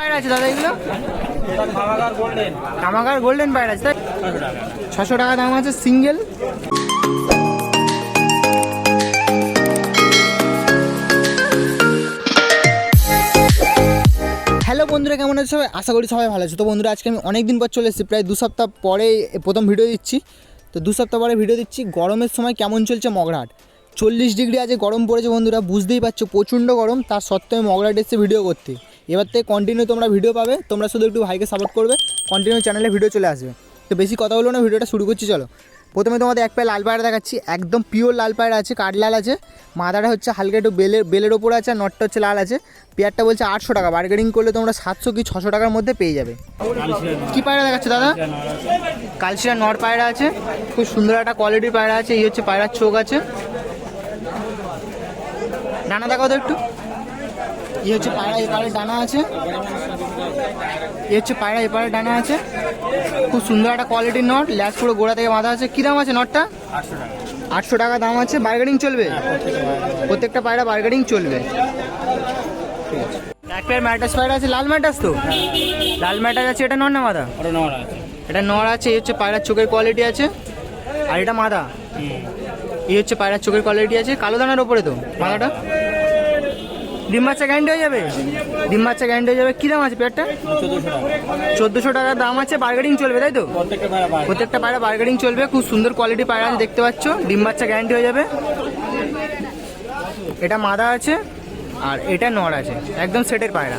পায়রা আছে দাদা এগুলো? কামাগার গোল্ডেন পায়রা আছে ছশো টাকা দাম আছে সিঙ্গেল। হ্যালো বন্ধুরা, কেমন আছে সবাই? আশা করি সবাই ভালো আছে। তো বন্ধুরা, আজকে আমি অনেক দিন পর চলে এসেছি, প্রায় দু সপ্তাহ পরে প্রথম ভিডিও দিচ্ছি। তো দু সপ্তাহ পরে ভিডিও দিচ্ছি, গরমের সময় কেমন চলছে মগরাহাট চল্লিশ ডিগ্রি আজকে গরম পড়েছে বন্ধুরা, বুঝতেই পারছ, প্রচণ্ড গরম, তার সত্ত্বেও আমি মগরাহাট এসেছি ভিডিও করতে। এবার থেকে কন্টিনিউ তোমরা ভিডিও পাবে, তোমরা শুধু একটু ভাইকে সাপোর্ট করবে কন্টিনিউ চ্যানেলে ভিডিও চলে আসবে। তো বেশি কথা বলো না ভিডিওটা শুরু করছি, চলো। প্রথমে তোমাদের এক পায়ে লাল পায়রা দেখাচ্ছি, একদম পিওর লাল পায়রা আছে, কাঠ লাল আছে। মাথাটা হচ্ছে হালকা একটু বেলের বেলের ওপরে আছে, আর নটটা হচ্ছে লাল আছে। পেয়ারটা বলছে আটশো টাকা বার্গেনিং করলে তোমরা সাতশো কি ছশো টাকার মধ্যে পেয়ে যাবে। কি পায়রা দেখাচ্ছে দাদা? কালচিরা নর পায়রা আছে, খুব সুন্দর একটা কোয়ালিটির পায়রা আছে, এই হচ্ছে পায়রার চোখ আছে। ডানা দেখাও তো একটু। এই হচ্ছে পায়রা এপারে ডানা আছে। এই হচ্ছে পায়রা এপারে ডানা আছে। খুব সুন্দর একটা কোয়ালিটির নট ল্যাস পুরো গোড়া থেকে বাঁধা আছে। কী দাম আছে নটটা আটশো টাকা দাম আছে। বার্গেনিং চলবে? প্রত্যেকটা পায়রা বার্গেনিং চলবে। এক পেয়ার ম্যাটাস পায়রা আছে লাল ম্যাটাস তো? লাল ম্যাটাস আছে এটা নর না মাদা ওটা নড়া আছে। এটা নর আছে এই হচ্ছে পায়রার চোখের কোয়ালিটি আছে। আর এটা মাদা? এই হচ্ছে পায়রার চোখের কোয়ালিটি আছে। কালো দানার ওপরে তো মাদাটা? ডিম বাচ্চা গ্যারান্টি হয়ে যাবে? ডিম বাচ্চা গ্যারান্টি হয়ে যাবে। কী দাম আছে পেয়ারটা? চোদ্দোশো টাকা। টাকার দাম আছে বার্গেনিং চলবে তাই তো? প্রত্যেকটা প্রত্যেকটা পায়রা বার্গেনিং চলবে। খুব সুন্দর কোয়ালিটি পায়রা আছে দেখতে পাচ্ছ। ডিম বাচ্চা গ্যারান্টি হয়ে যাবে। এটা মাদা আছে আর এটা নর আছে। একদম সেটের পায়রা।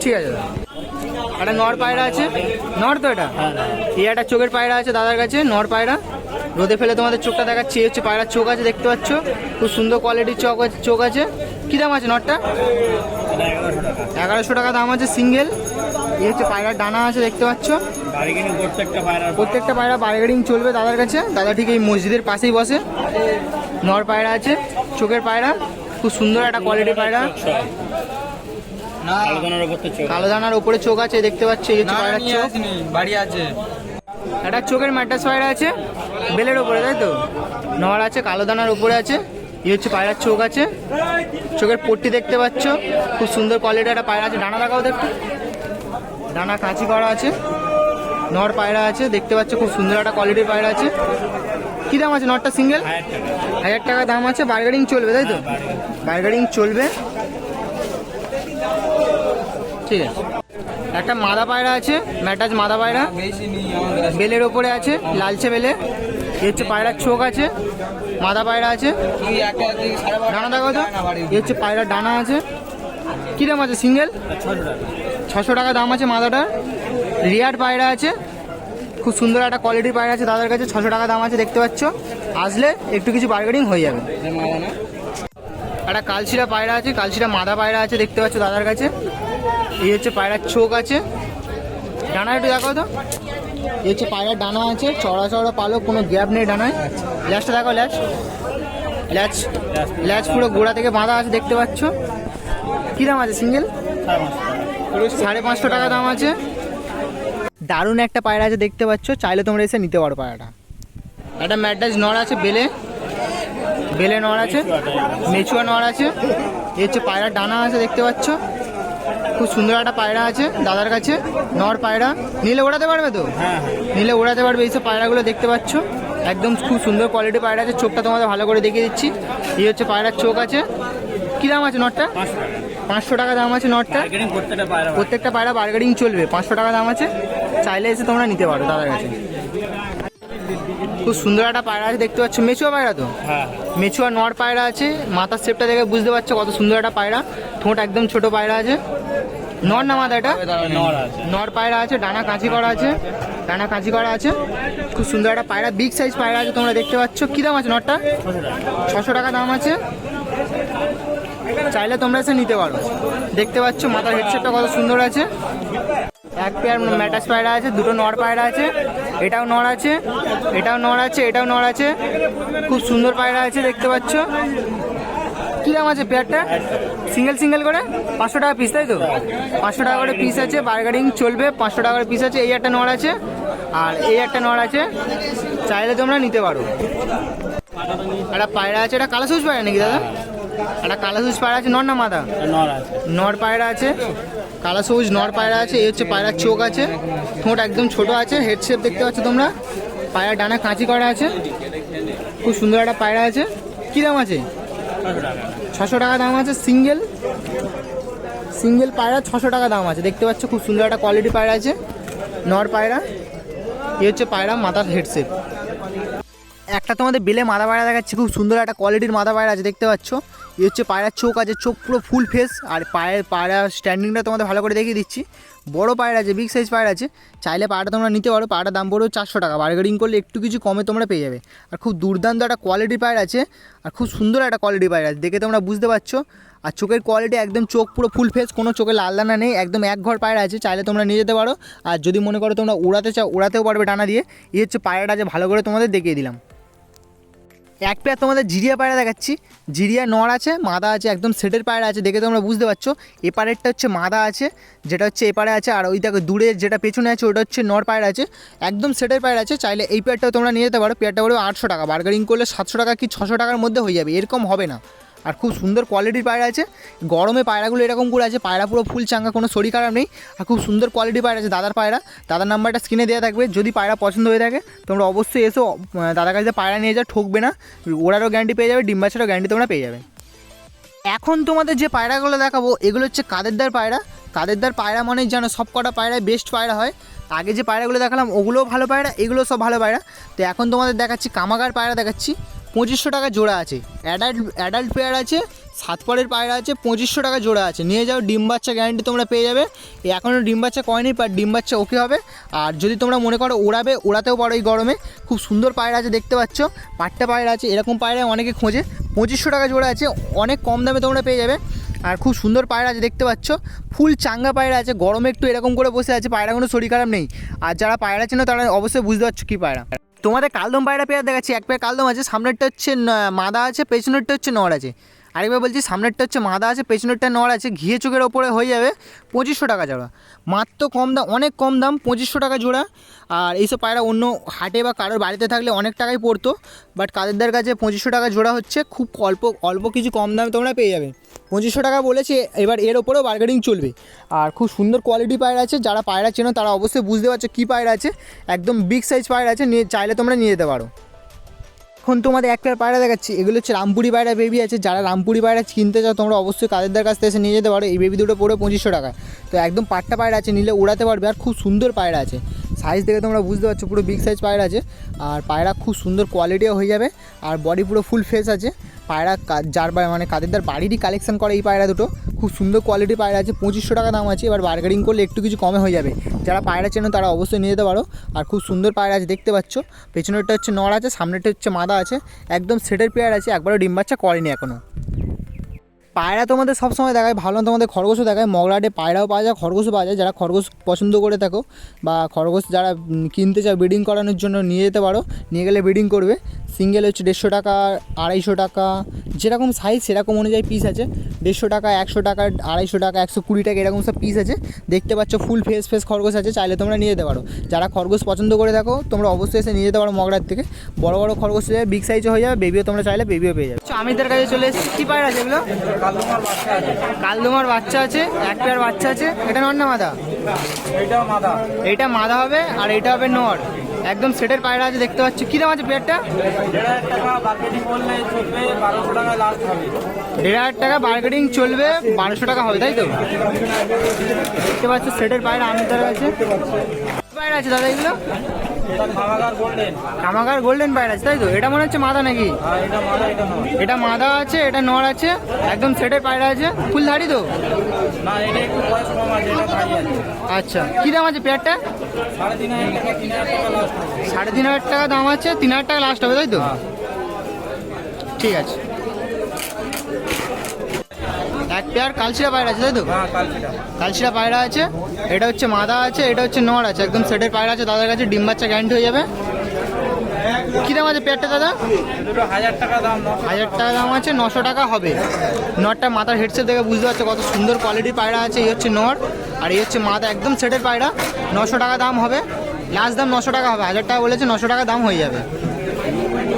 ঠিক আছে দাদা। একটা নর পায়রা আছে। নর তো এটা? এই একটা চোখের পায়রা আছে দাদার কাছে নর পায়রা। রোদে ফেলে তোমাদের চোখটা দেখাচ্ছি এই হচ্ছে পায়রার চোখ আছে দেখতে পাচ্ছ? খুব সুন্দর কোয়ালিটির চোখ আছে চোখ আছে। কী দাম আছে নরটা এটা এগারোশো টাকা দাম আছে সিঙ্গেল এই হচ্ছে পায়রার ডানা আছে দেখতে পাচ্ছ? প্রত্যেকটা পায়রা। বার্গেনিং চলবে দাদার কাছে। দাদা ঠিক এই মসজিদের পাশেই বসে। নর পায়রা আছে চোখের পায়রা। খুব সুন্দর একটা কোয়ালিটির পায়রা। উপর কালো দানার ওপরে চোখ আছে দেখতে পাচ্ছি এই পায়রার চোখ। বাড়ি আছে। একটা চোখের ম্যাটাস পায়রা আছে। বেলের ওপরে তাই তো? নর আছে কালো দানার ওপরে আছে এই হচ্ছে পায়রার চোখ আছে। চোখের পট্টি দেখতে পাচ্ছ খুব সুন্দর কোয়ালিটির একটা পায়রা আছে। ডানা দেখাও দেখতে ডানা কাঁচি করা আছে নর পায়রা আছে দেখতে পাচ্ছ খুব সুন্দর একটা কোয়ালিটির পায়রা আছে। কী দাম আছে নরটা সিঙ্গেল হাজার টাকা। দাম আছে বার্গেনিং চলবে তাই তো? বার্গেনিং চলবে। ঠিক আছে। একটা মাদা পায়রা আছে ম্যাটাজ মাদা পায়রা। বেলের ওপরে আছে লালচে বেলে। হচ্ছে পায়রার চোখ আছে, মাদা পায়রা আছে ডানা দেখো তো এ হচ্ছে পায়রার ডানা আছে। কী দাম আছে, সিঙ্গেল? ছশো টাকা দাম আছে মাদাটার। রিয়ার পায়রা আছে, খুব সুন্দর একটা কোয়ালিটির পায়রা আছে দাদার কাছে, ছশো টাকা দাম আছে, দেখতে পাচ্ছ। আসলে একটু কিছু বার্গেনিং হয়ে যাবে। একটা কালশিরা পায়রা আছে, কালশিরা মাদা পায়রা আছে, দেখতে পাচ্ছ দাদার কাছে। এই হচ্ছে পায়রার চোখ আছে। ডানা একটু দেখো তো। এই হচ্ছে ডানা আছে চড়া চড়া পালো কোনো গ্যাপ নেই ডানায়। ল্যাচটা দেখো, ল্যাচ। ল্যাচ। ল্যাচ পুরো গোড়া থেকে বাঁধা আছে, দেখতে পাচ্ছ? কী দাম আছে, সিঙ্গেল? সাড়ে পাঁচশো টাকা টাকা দাম আছে। দারুণ একটা পায়রা আছে, দেখতে পাচ্ছ। চাইলে তোমরা এসে নিতে পারো পায়রাটা। একটা ম্যাডাস নড় আছে, বেলে। বেলে নড় আছে, মেচুয়া নড় আছে। এই হচ্ছে পায়রার ডানা আছে, দেখতে পাচ্ছ? খুব সুন্দর একটা পায়রা আছে দাদার কাছে নর পায়রা। নিলে ওড়াতে পারবে তো? হ্যাঁ হ্যাঁ। নিলে ওড়াতে পারবে এইসব পায়রাগুলো দেখতে পাচ্ছ। একদম খুব সুন্দর কোয়ালিটি পায়রা আছে চোখটা তোমাদের ভালো করে দেখিয়ে দিচ্ছি। এই হচ্ছে পায়রার চোখ আছে। কী দাম আছে নটটা পাঁচশো টাকা। দাম আছে নটটা প্রত্যেকটা পায়রা বার্গেনিং চলবে পাঁচশো টাকা দাম আছে। চাইলে এসে তোমরা নিতে পারো দাদার কাছে। খুব সুন্দর একটা পায়রা আছে দেখতে পাচ্ছ। মেচুয়া পায়রা তো? হ্যাঁ। মেচুয়া নর পায়রা আছে। মাথার শেপটা দেখে বুঝতে পারছ কত সুন্দর একটা পায়রা। ঠোঁট একদম ছোট পায়রা আছে। নর না মাথা এটা? নড় নর পায়রা আছে ডানা কাঁচি করা আছে। ডানা কাঁচি করা আছে। খুব সুন্দর একটা পায়রা বিগ সাইজ পায়রা আছে তোমরা দেখতে পাচ্ছ। কী দাম আছে নরটা? ছশো টাকা ছশো টাকা দাম আছে। চাইলে তোমরা এসে নিতে পারো। দেখতে পাচ্ছ মাথার হেডসেটটা কত সুন্দর আছে। এক পেয়ার ম্যাটাস পায়রা আছে দুটো নর পায়রা আছে। এটাও নর আছে এটাও নর আছে এটাও নর আছে। খুব সুন্দর পায়রা আছে দেখতে পাচ্ছ। কী দাম আছে পেয়ারটা। সিঙ্গেল সিঙ্গেল করে পাঁচশো টাকা পিস তাই তো? পাঁচশো টাকা করে পিস আছে বার্গারিং চলবে পাঁচশো টাকা করে পিস আছে এই একটা নর আছে আর এই একটা নর আছে চাইলে তোমরা নিতে পারো। একটা পায়রা আছে এটা কালা পায়রা নাকি দাদা? একটা কালা পায়রা আছে নর না মাদা? নর পায়রা আছে কালা সবুজ নর পায়রা আছে এই হচ্ছে পায়রার চোখ আছে ঠোঁট একদম ছোট আছে হেড শেপ দেখতে পাচ্ছ তোমরা পায়রা ডানা কাঁচি করা আছে খুব সুন্দর একটা পায়রা আছে কী দাম আছে? ছশো টাকা দাম আছে সিঙ্গেল। সিঙ্গেল পায়রা ছশো টাকা দাম আছে। দেখতে পাচ্ছ, খুব সুন্দর একটা কোয়ালিটি পায়রা আছে। নর পায়রা। এই হচ্ছে পায়রা মাথার হেডসেট। একটা তোমাদের বেলে মাথা পায়রা দেখাচ্ছে, খুব সুন্দর একটা কোয়ালিটির মাথা পায়রা আছে, দেখতে পাচ্ছ। এই হচ্ছে পায়রার চোখ আছে, চোখ পুরো ফুল ফেস আর পায়ের পায়রা স্ট্যান্ডিংটা তোমাদের ভালো করে দেখিয়ে দিচ্ছি। বড় পায়রা আছে বিগ সাইজ পায়রা আছে, চাইলে পায়রাটা তোমরা নিতে পারো, পায়রার দাম পড়বে চারশো টাকা। বার্গেনিং করলে একটু কিছু কমে তোমরা পেয়ে যাবে। আর খুব দুর্দান্ত একটা কোয়ালিটি পায়রা আছে, আর খুব সুন্দর একটা কোয়ালিটি পায়রা আছে, দেখে তোমরা বুঝতে পারছ। আর চোখের কোয়ালিটি একদম চোখ পুরো ফুল ফেস কোনো চোখে লাল দানা নেই, একদম এক ঘর পায়রা আছে, চাইলে তোমরা নিয়ে যেতে পারো। আর যদি মনে করো তোমরা উড়াতে চাও, উড়াতেও পারবে টানা দিয়ে। এই হচ্ছে পায়রাটা যে ভালো করে তোমাদের দেখিয়ে দিলাম। এক প্লেয়ার তোমাদের জিরিয়া পায়রা দেখাচ্ছি। জিরিয়া নর আছে, মাদা আছে, একদম সেটের পায়রা আছে, দেখে তোমরা বুঝতে পারছ। এপারেরটা হচ্ছে মাদা আছে, যেটা হচ্ছে এপারে আছে, আর ওই দেখো দূরে যেটা পেছনে আছে, ওটা হচ্ছে নর পায়রা আছে। একদম সেটের পায়রা আছে, চাইলে এই পেয়ারটাও তোমরা নিয়ে যেতে পারো। পেয়ারটা পড়বে আটশো টাকা বার্গারিং করলে সাতশো টাকা কি ছশো টাকার মধ্যে হয়ে যাবে, এরকম হবে না। আর খুব সুন্দর কোয়ালিটির পায়রা আছে। গরমে পায়রাগুলো এরকম করে আছে, পায়রা পুরো ফুল চাঙ্গা, কোনো শরীর খারাপ নেই। আর খুব সুন্দর কোয়ালিটির পায়রা আছে দাদার পায়রা। দাদার নাম্বারটা স্ক্রিনে দেওয়া থাকবে, যদি পায়রা পছন্দ হয়ে থাকে, তোমরা অবশ্যই এসো দাদার কাছে পায়রা নিয়ে যাও, ঠকবে না। ওড়ারও গ্যারান্টি পেয়ে যাবে ডিম্বাচারও গ্যারান্টি তোমরা পেয়ে যাবে। এখন তোমাদের যে পায়রাগুলো দেখাবো, এগুলো হচ্ছে কাদেরদার পায়রা। কাদেরদার পায়রা মানে জানো সব কটা পায়রায় বেস্ট পায়রা হয়। আগে যে পায়রাগুলো দেখালাম, ওগুলোও ভালো পায়রা এগুলো সব ভালো পায়রা। তো এখন তোমাদের দেখাচ্ছি, কামাগার পায়রা দেখাচ্ছি। পঁচিশশো টাকা জোড়া আছে। অ্যাডাল্ট অ্যাডাল্ট পেয়ার আছে, সাত পরের পায়রা আছে, পঁচিশশো টাকা জোড়া আছে। নিয়ে যাও, ডিম বাচ্চা গ্যারান্টি তোমরা পেয়ে যাবে। এখনও ডিম বাচ্চা কয়নি বাট ডিম বাচ্চা ওকে হবে। আর যদি তোমরা মনে করো ওড়াবে, ওড়াতেও পারো এই গরমে। খুব সুন্দর পায়রা আছে, দেখতে পাচ্ছ। পাট্টা পায়রা আছে, এরকম পায়রা অনেকে খোঁজে। পঁচিশশো টাকা জোড়া আছে, অনেক কম দামে তোমরা পেয়ে যাবে। আর খুব সুন্দর পায়রা আছে, দেখতে পাচ্ছ। ফুল চাঙ্গা পায়রা আছে, গরমে একটু এরকম করে বসে আছে পায়রা কোনো শরীর খারাপ নেই। আর যারা পায়রা চেনো তারা অবশ্যই বুঝতে পারছ কী পায়রা তোমাদের কালদম পায়রা পেয়ার দেখাচ্ছি। এক পেয়ার কালদম আছে, সামনেরটা হচ্ছে মাদা আছে, পেছনেরটা হচ্ছে নর আছে। আরেকবার বলছি, সামনেরটা হচ্ছে মাদা আছে, পেছনেরটা নড় আছে, ঘিয়ে চোখের ওপরে হয়ে যাবে পঁচিশশো টাকা জোড়া। মাত্র কম দাম, অনেক কম দাম, পঁচিশশো টাকা জোড়া। আর এইসব পায়রা অন্য হাটে বা কারোর বাড়িতে থাকলে অনেক টাকাই পড়তো বাট কাদেরদের কাছে পঁচিশশো টাকা জোড়া হচ্ছে, খুব অল্প অল্প কিছু কম দামে তোমরা পেয়ে যাবে। পঁচিশশো টাকা বলেছে, এবার এর ওপরেও বার্গেনিং চলবে। আর খুব সুন্দর কোয়ালিটি পায়রা আছে, যারা পায়রা চেনো তারা অবশ্যই বুঝতে পারছ কী পায়রা আছে, একদম বিগ সাইজ পায়রা আছে, নিয়ে চাইলে তোমরা নিয়ে যেতে পারো। এখন তোমাদের একটা পায়রা দেখাচ্ছি, এগুলো হচ্ছে রামপুরি পায়রা বেবি আছে, যারা রামপুরি পায়রা কিনতে চাও তোমরা অবশ্যই কাদেরদের কাছ থেকে এসে নিয়ে যেতে পারো, এই বেবি দুটো পড়ে পঁচিশশো টাকা। তো একদম পাট্টা পায়রা আছে, নিলে উড়াতে পারবে আর খুব সুন্দর পায়রা আছে। সাইজ দেখে তোমরা বুঝতে পারছ, পুরো বিগ সাইজ পায়রা আছে। আর পায়রা খুব সুন্দর কোয়ালিটিও হয়ে যাবে, আর বডি পুরো ফুল ফেস আছে। পায়রা যার মানে কাদেরদার বাড়িরই কালেকশন করে এই পায়রা দুটো। খুব সুন্দর কোয়ালিটি পায়রা আছে, পঁচিশশো টাকা দাম আছে, এবার বার্গেনিং করলে একটু কিছু কমে হয়ে যাবে। যারা পায়রা চেনো তারা অবশ্যই নিয়ে যেতে পারো। আর খুব সুন্দর পায়রা আছে, দেখতে পাচ্ছ। পেছনেরটা হচ্ছে নড় আছে, সামনেরটা হচ্ছে মাদা আছে। একদম সেটের পেয়ার আছে, একবারও ডিম বাচ্চা করেনি এখনও পায়রা তোমাদের সবসময় দেখায়, ভালো তোমাদের খরগোশও দেখায়। মগরাটে পায়রাও পাওয়া যায়, খরগোশও পাওয়া যায়। যারা খরগোশ পছন্দ করে থাকো, বা খরগোশ যারা কিনতে চাও ব্রিডিং করানোর জন্য নিয়ে যেতে পারো। নিয়ে গেলে ব্রিডিং করবে। সিঙ্গেল হচ্ছে দেড়শো টাকা, আড়াইশো টাকা যেরকম সাইজ সেরকম অনুযায়ী পিস আছে। দেড়শো টাকা একশো টাকা আড়াইশো টাকা একশো কুড়ি টাকা এরকম সব পিস আছে। দেখতে পাচ্ছ ফুল ফেস ফেস খরগোশ আছে চাইলে তোমরা নিয়ে যেতে পারো। যারা খরগোশ পছন্দ করে থাকো তোমরা অবশ্যই এসে নিয়ে যেতে পারো মগরার থেকে। বড় বড় খরগোশ হয়ে যাবে বিগ সাইজও হয়ে যাবে বেবিও তোমরা চাইলে বেবিও পেয়ে যাবে। আমিদের কাছে চলে এসেছি। কী পায়রা যেগুলো কালদমার বাচ্চা আছে কালদমার বাচ্চা আছে এক পেয়ার বাচ্চা আছে। এটা নর না মাদা? এইটা মাদা হবে আর এটা হবে নর। একদম সেটের পায়রা আছে, দেখতে পাচ্ছি। কি দাম আছে পেয়ারটা? দেড় হাজার টাকা মার্কেটিং চলবে, বারোশো টাকা হবে, তাই তো? দেখতে পাচ্ছ, সেটের পায়রা আমাদের কাছে আছে। পায়রা আছে দাদা এগুলো? কামাগার গোল্ডেন পায়রা আছে তাই তো? এটা মনে হচ্ছে মাদা নাকি? এটা মাদা আছে এটা নর আছে একদম সেটের পায়রা আছে। ফুলধারি তো? আচ্ছা কী দাম আছে পেয়ারটা? সাড়ে তিন হাজার টাকা সাড়ে তিন হাজার দাম আছে তিন হাজার টাকা লাস্ট হবে তাই তো? ঠিক আছে। এক পেয়ার কালচিরা পায়রা আছে তাই তো? হ্যাঁ কালচিরা পায়রা আছে এটা হচ্ছে মাদা আছে এটা হচ্ছে নড় আছে একদম সেটের পায়রা আছে দাদার কাছে ডিম বাচ্চা গ্যারান্টি হয়ে যাবে। কী দাম আছে পেয়ারটা দাদা? হাজার টাকা দাম হাজার টাকা দাম আছে নশো টাকা হবে। নটটা মাথার হেডসেট দেখে বুঝতে পারছ কত সুন্দর কোয়ালিটির পায়রা আছে এই হচ্ছে নর আর এই হচ্ছে মাথা একদম সেটের পায়রা নশো টাকা দাম হবে। লাস্ট দাম নশো টাকা হবে হাজার টাকা বলেছে নশো টাকা দাম হয়ে যাবে।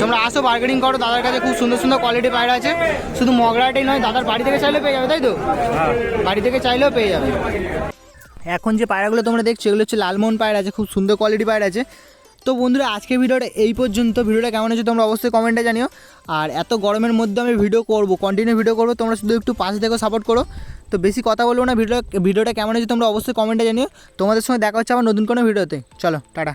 তোমরা আসো বার্গেনিং করো দাদার কাছে খুব সুন্দর সুন্দর কোয়ালিটি পায়রা আছে। শুধু মগরাটাই নয় দাদার বাড়ি থেকে চাইলেও পেয়ে যাবে তাই তো? বাড়ি থেকে চাইলেও পেয়ে যাবে। এখন যে পায়রাগুলো তোমরা দেখছ এগুলো হচ্ছে লালমোহন পায়রা আছে খুব সুন্দর কোয়ালিটি পায়রা আছে। তো বন্ধুরা আজকে ভিডিওটা এই পর্যন্ত। ভিডিওটা কেমন হয়েছে তোমরা অবশ্যই কমেন্টে জানিও। আর এত গরমের মধ্যে আমি ভিডিও করব কন্টিনিউ ভিডিও করব তোমরা শুধু একটু পাশে থেকে সাপোর্ট করো। তো বেশি কথা বলব না ভিডিও ভিডিওটা কেমন হয়েছে তোমরা অবশ্যই কমেন্টে জানিও। তোমাদের সঙ্গে দেখা হচ্ছে আবার নতুন কোনো ভিডিওতে। চলো টাটা।